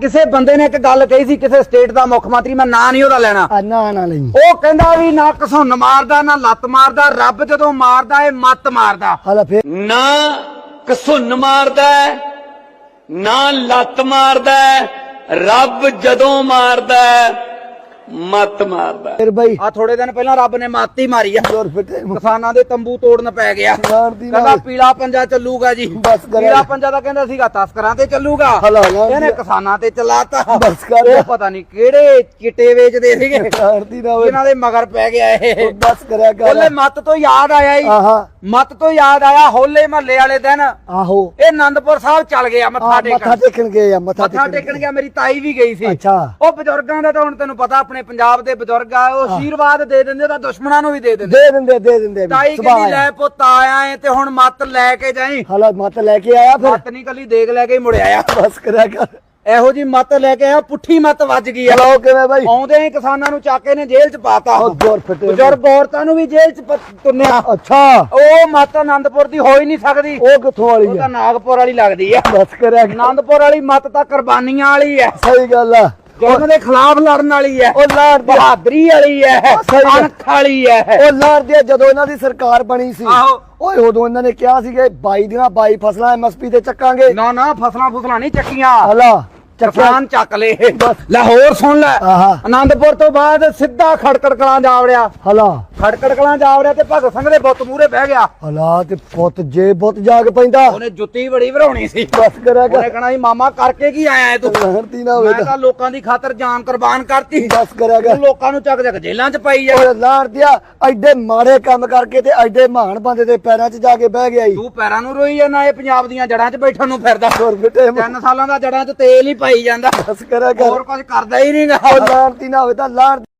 ਕਿਸੇ ਬੰਦੇ ਨੇ ਇੱਕ ਗੱਲ ਕਹੀ ਸੀ ਕਿਸੇ ਸਟੇਟ ਦਾ ਮੁੱਖ ਮੰਤਰੀ ਮੈਂ ਨਾਂ ਨਹੀਂ ਉਹਦਾ ਲੈਣਾ। ਆ ਨਾ ਨਾ ਲਈ ਉਹ ਕਹਿੰਦਾ ਵੀ ਨਾ ਘਸੁੰਨ ਮਾਰਦਾ ਨਾ ਲੱਤ ਮਾਰਦਾ ਰੱਬ ਜਦੋਂ ਮਾਰਦਾ ਏ ਮੱਤ ਮਾਰਦਾ। ਹਾਲਾ ਫੇਰ। ਨਾ ਕਸੁੰਨ ਮਾਰਦਾ ਨਾ ਲੱਤ ਮਾਰਦਾ। ਰੱਬ ਜਦੋਂ ਮਾਰਦਾ ਮੱਤ ਮਾਰਦਾ। ਫੇਰ ਬਈ। ਆ ਥੋੜੇ ਦਿਨ ਪਹਿਲਾਂ ਰੱਬ ਨੇ ਮੱਤ ਹੀ ਮਾਰੀ ਆ। ਜ਼ੋਰ ਫਿੱਟੇ ਕਿਸਾਨਾਂ ਦੇ ਤੰਬੂ ਤੋੜਨ ਪੈ ਗਿਆ। ਮਾਰ ਦੀ ਕਹਿੰਦਾ ਪੀਲਾ ਪੰਜਾ ਚੱਲੂਗਾ ਜੀ। ਬਸ ਕਰ। ਪੀਲਾ ਪੰਜਾ ਦਾ ਕਹਿੰਦਾ ਸੀਗਾ ਤਸਕਰਾਂ ਤੇ ਚੱਲੂਗਾ। ਹਲਾ ਲਾ ਇਹਨੇ ਕਿਸਾਨਾਂ ਤੇ ਚਲਾਤਾ। ਬਸ ਕਰ। ਉਹ ਪਤਾ ਨਹੀਂ ਕਿਹੜੇ ਚਿੱਟੇ ਵੇਚਦੇ ਸੀਗੇ। ਮਾਰ ਦੀ ਨਾ ਓਏ ਇਹਨਾਂ ਦੇ ਮਗਰ ਪੈ ਗਿਆ ਇਹ। ਬਸ ਕਰਿਆ ਉਹਲੇ ਕਰ ਮੱਤ ਤੋਂ ਯਾਦ ਆਇਆ ਹੀ ਆਹਾ। ਮੱਤ ਤੋਂ ਯਾਦ ਆਇਆ ਹੋਲੇ ਮਹੱਲੇ ਵਾਲੇ ਦਿਨ। ਆਹੋ। ਇਹ ਆਨੰਦਪੁਰ ਸਾਹਿਬ ਚੱਲ ਗਿਆ ਮੱਥਾ ਆ ਮੱਥਾ ਟੇਕਣ ਟੇਕਣ ਗਏ ਆ ਮੱਥਾ ਮੱਥਾ ਟੇਕਣ ਗਿਆ ਮੇਰੀ ਤਾਈ ਵੀ ਗਈ ਸੀ। ਅੱਛਾ। ਉਹ ਬਜ਼ੁਰਗਾਂ ਦਾ ਤਾਂ ਹੁਣ ਤੈਨੂੰ ਪਤਾ ਆਪਣੇ ਪੰਜਾਬ ਦੇ ਬਜ਼ੁਰਗ ਆ ਉਹ ਆਸ਼ੀਰਵਾਦ ਦੇ ਦਿੰਦੇ ਤਾਂ ਦੁਸ਼ਮਣਾਂ ਨੂੰ ਵੀ ਦੇ ਦਿੰਦੇ। ਦੇ ਦਿੰਦੇ ਦੇ ਦਿੰਦੇ ਤਾਈ ਕਹਿੰਦੀ ਲੈ ਪੁੱਤ ਆਇਆ ਏ ਤੇ ਹੁਣ ਮੱਤ ਲੈ ਕੇ ਜਾਈ। ਹਾਲਾ ਮੱਤ ਲੈ ਕੇ ਆਇਆ ਫਿਰ? ਮੱਤ ਨਹੀਂ ਕੱਲੀ ਦੇਖ ਲੈ ਕੇ ਹੀ ਮੁੜਿਆ ਆ ਬਸ ਕਰਿਆ ਕਰ। ਇਹੋ ਜੀ ਮੱਤ ਲੈ ਕੇ ਆਇਆ ਪੁੱਠੀ ਮੱਤ ਵੱਜ ਗਈ ਆ। ਹਲੋ ਕਿਵੇਂ ਬਈ? ਆਉਂਦੇ ਹੀ ਕਿਸਾਨਾਂ ਨੂੰ ਚੱਕ ਕੇ ਨੇ ਜੇਲ੍ਹ 'ਚ ਪਾਤਾ ਉਹ। ਬਜ਼ੁਰਗ ਔਰਤਾਂ ਨੂੰ ਵੀ ਜੇਲ੍ਹ 'ਚ ਤੁੰਨਿਆ। ਅੱਛਾ। ਉਹ ਮੱਤ ਆਨੰਦਪੁਰ ਦੀ ਹੋ ਹੀ ਨਹੀਂ ਸਕਦੀ। ਉਹ ਕਿੱਥੋਂ ਉਹ ਵਾਲੀ ਤਾਂ ਆ? ਨਾਗਪੁਰ ਵਾਲੀ ਲੱਗਦੀ ਆ। ਬਸ ਕਰਿਆ ਕਰ। ਆਨੰਦਪੁਰ ਵਾਲੀ ਮੱਤ ਤਾਂ ਕੁਰਬਾਨੀਆਂ ਵਾਲੀ ਹੈ ਸਹੀ ਗੱਲ ਆ। ਜ਼ੁਲਮ ਦੇ ਖਿਲਾਫ ਲੜਨ ਵਾਲੀ ਹੈ ਉਹ ਲਾੜ ਬਹਾਦਰੀ ਵਾਲੀ ਹੈ। ਅਣਖ ਵਾਲੀ ਹੈ। ਉਹ ਲਾੜ ਦੀ ਜਦੋਂ ਇਹਨਾਂ ਦੀ ਸਰਕਾਰ ਬਣੀ ਸੀ। ਆਹੋ। ਓਏ ਉਦੋਂ ਇਹਨਾਂ ਨੇ ਕਿਹਾ ਸੀ ਕਿ 22 ਦਿਨਾਂ 22 ਫਸਲਾਂ ਐਮਐਸਪੀ ਤੇ ਚੱਕਾਂਗੇ। ਨਾ ਨਾ ਫਸਲਾਂ ਫਸਲਾਂ ਨਹੀਂ ਚੱਕੀਆਂ। ਹਲਾ। ਕਿਸਾਨ ਚੱਕ ਬਸ। ਲਾਹੌਰ ਸੁਣ ਲੈ। ਆਨੰਦਪੁਰ ਤੋਂ ਬਾਅਦ ਸਿੱਧਾ ਖੜਕੜ ਕਲਾਂ ਜਾ ਵੜਿਆ। ਹਲਾ। ਖੜਕੜ ਕਲਾਂ ਜਾ ਵੜਿਆ ਤੇ ਭਗਤ ਸਿੰਘ ਦੇ ਬੁੱਤ ਮੂਹਰੇ ਬਹਿ ਗਿਆ। ਹਲਾ ਤੇ ਪੁੱਤ ਜੇ ਪੁੱਤ ਜਾਗ ਪੈਂਦਾ। ਉਹਨੇ ਜੁੱਤੀ ਬੜੀ ਵਰਾਉਣੀ ਸੀ। ਬਸ ਕਰਿਆ ਉਹਨੇ ਕਰ ਕਹਣਾ ਸੀ ਮਾਮਾ ਕਰਕੇ ਕੀ ਆਇਆ ਤੂੰ? ਲਹਿਰਤੀ ਨਾ ਹੋਵੇ ਮੈਂ ਤਾਂ। ਲੋਕਾਂ ਦੀ ਖਾਤਰ ਜਾਨ ਕੁਰਬਾਨ ਕਰਤੀ। ਬਸ ਕਰਿਆ ਕਰ। ਲੋਕਾਂ ਨੂੰ ਚੱਕ ਚੱਕ ਜੇਲ੍ਹਾਂ 'ਚ ਪਾਈ ਜਾ ਓਏ ਲਾੜ ਦਿਆ ਐਡੇ ਮਾੜੇ ਕੰਮ ਕਰਕੇ ਤੇ ਐਡੇ ਮਹਾਨ ਬੰਦੇ ਦੇ ਪੈਰਾਂ 'ਚ ਜਾ ਕੇ ਬਹਿ ਗਿਆ ਈ। ਤੂੰ ਪੈਰਾਂ ਨੂੰ ਰੋਈ ਜਾਂਦਾ ਇਹ ਪੰਜਾਬ ਦੀਆਂ ਜੜਾਂ 'ਚ ਬੈਠਣ ਨੂੰ ਫਿਰਦਾ। ਹੋਰ ਬਿਟੇ ਤਿੰਨ ਸਾਲਾਂ ਦਾ ਜੜਾਂ 'ਚ ਤੇਲ ਹੀ ਪਾਈ ਜਾਂਦਾ। ਬਸ ਕਰਿਆ ਕਰ। ਹੋਰ ਕੁਝ ਕਰਦਾ ਹੀ ਨਹੀਂਗਾ ਉਹ ਲਾੜਤੀ ਨਾ ਹੋਵੇ ਤਾਂ ਲਾੜ